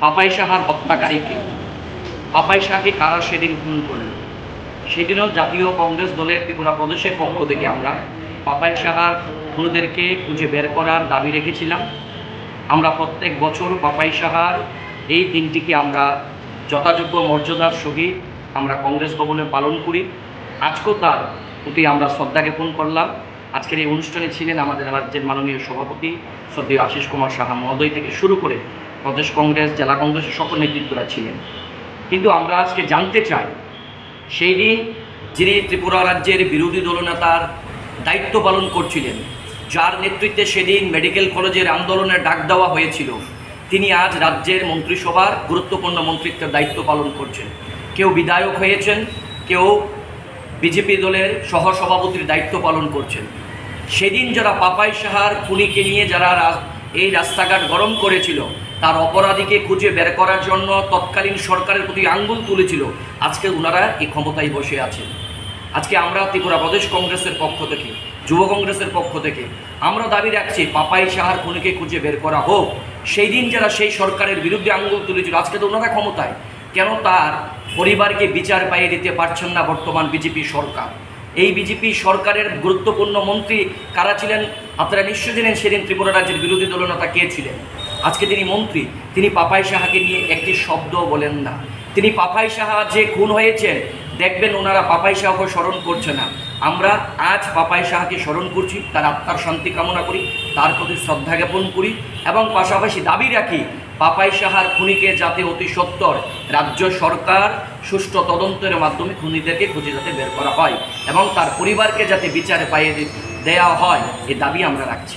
পাপাই সাহার হত্যাকারীকে পাপাই শাহকে কারা সেদিন খুন করল সেদিনও জাতীয় কংগ্রেস দলের ত্রিপুরা প্রদেশের পক্ষ থেকে আমরা পাপাই সাহার খুনিদেরকে খুঁজে বের করার দাবি রেখেছিলাম। আমরা প্রত্যেক বছর পাপাই সাহার এই দিনটিকে আমরা যথাযোগ্য মর্যাদার সহিত আমরা কংগ্রেস ভবনে পালন করি। আজকেও তার প্রতি আমরা শ্রদ্ধা জ্ঞাপন করলাম। আজকের এই অনুষ্ঠানে ছিলেন আমাদের রাজ্যের মাননীয় সভাপতি শ্রদ্ধেয় আশিস কুমার সাহা মহোদয় থেকে শুরু করে প্রদেশ কংগ্রেস, জেলা কংগ্রেসের সকল নেতৃত্বরা ছিলেন। কিন্তু আমরা আজকে জানতে চাই, সেই দিন যিনি ত্রিপুরা রাজ্যের বিরোধী দলনেতার দায়িত্ব পালন করছিলেন, যার নেতৃত্বে সেদিন মেডিকেল কলেজের আন্দোলনের ডাক দেওয়া হয়েছিল, তিনি আজ রাজ্যের মন্ত্রিসভার গুরুত্বপূর্ণ মন্ত্রিত্বের দায়িত্ব পালন করছেন। কেউ বিধায়ক হয়েছেন, কেউ বিজেপি দলের সহসভাপতির দায়িত্ব পালন করছেন। সেদিন যারা পাপাই সাহার খুনিকে নিয়ে যারা এই রাস্তাঘাট গরম করেছিল তার অপরাধীকে খুঁজে বের করার জন্য তৎকালীন সরকারের প্রতি আঙ্গুল তুলেছিল। আজকে ওনারা এই ক্ষমতায় বসে আছেন। আজকে আমরা ত্রিপুরা প্রদেশ কংগ্রেসের পক্ষ থেকে, যুব কংগ্রেসের পক্ষ থেকে, আমরা দাবি রাখছি, পাপাই সাহার খুনিকে খুঁজে বের করা হোক। সেই দিন যারা সেই সরকারের বিরুদ্ধে আঙ্গুল তুলেছিল, আজকে তো ওনারা ক্ষমতায়। কেন তার পরিবারকে বিচার পাইয়ে দিতে পারছেন না বর্তমান বিজেপি সরকার? এই বিজেপি সরকারের গুরুত্বপূর্ণ মন্ত্রী কারা ছিলেন? আপনারা নিশ্চয় জানেন সেদিন ত্রিপুরা রাজ্যের বিরোধী দলনেতা কে ছিলেন? আজকে তিনি মন্ত্রী, তিনি পাপাই সাহাকে নিয়ে একটি শব্দ বলেন না। তিনি পাপাই সাহা যে খুন হয়েছেন, দেখবেন ওনারা পাপাই সাহাকে স্মরণ করছে না। আমরা আজ পাপাই সাহাকে স্মরণ করছি, তার আত্মার শান্তি কামনা করি, তার প্রতি শ্রদ্ধা জ্ঞাপন করি এবং পাশাপাশি দাবি রাখি, পাপাই সাহার খুনিকে যাতে অতি সত্বর রাজ্য সরকার সুষ্ঠু তদন্তের মাধ্যমে খুনিদেরকে খুঁজে যাতে বের করা হয় এবং তার পরিবারকে যাতে বিচারে পাইয়ে দেওয়া হয়, এ দাবি আমরা রাখছি।